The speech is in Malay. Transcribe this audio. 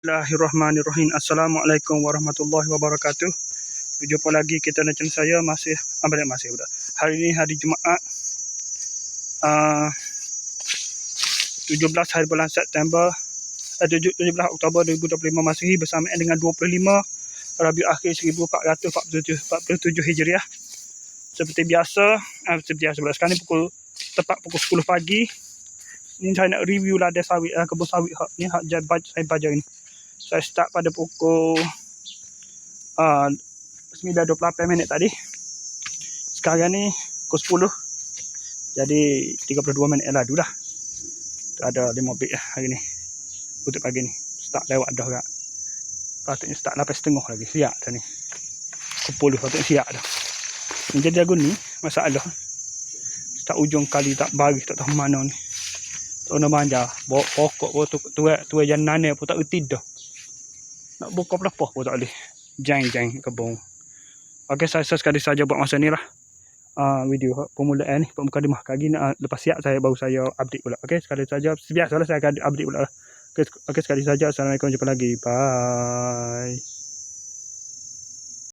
Bismillahirrahmanirrahim. Assalamualaikum warahmatullahi wabarakatuh. Berjumpa lagi kita dengan saya masih ah, balik masih pula. Hari ini hari Jumaat. Uh, 17 hari bulan September eh, 17 Oktober 2025 Masihi bersama dengan 25 Rabiul Akhir 1447 47 Hijriah. Seperti biasa, uh, seperti biasa pula sekarang ni pukul tepat pukul 10 pagi. Ni saya nak review ladang sawit uh, kebun sawit hak ni hak saya baca ini saya start pada pukul uh, 9.28 minit tadi. Sekarang ni pukul 10 jadi 32 minit lah dulu dah ada 5 bit lah hari ni. Untuk pagi ni. Start lewat dah kat patutnya start 8.30 lagi. Siap dah ni. Pukul 10 patutnya siap dah. Jadi lagu ni masalah. Tak ujung kali tak bagi tak tahu mana ni. Tak nak manja bawa pokok tu tu tu jangan nane pun tak reti dah nak buka berapa pun tak boleh. Jeng-jeng kebun. Okey, saya sekali saja buat masa ni lah. Uh, video pemulaan ni, pemukadimah. Kali ni uh, lepas siap saya baru saya update pula. Okey, sekali saja. Biasalah saya akan update pula lah. Okey, okay, sekali saja. Assalamualaikum. Jumpa lagi. Bye.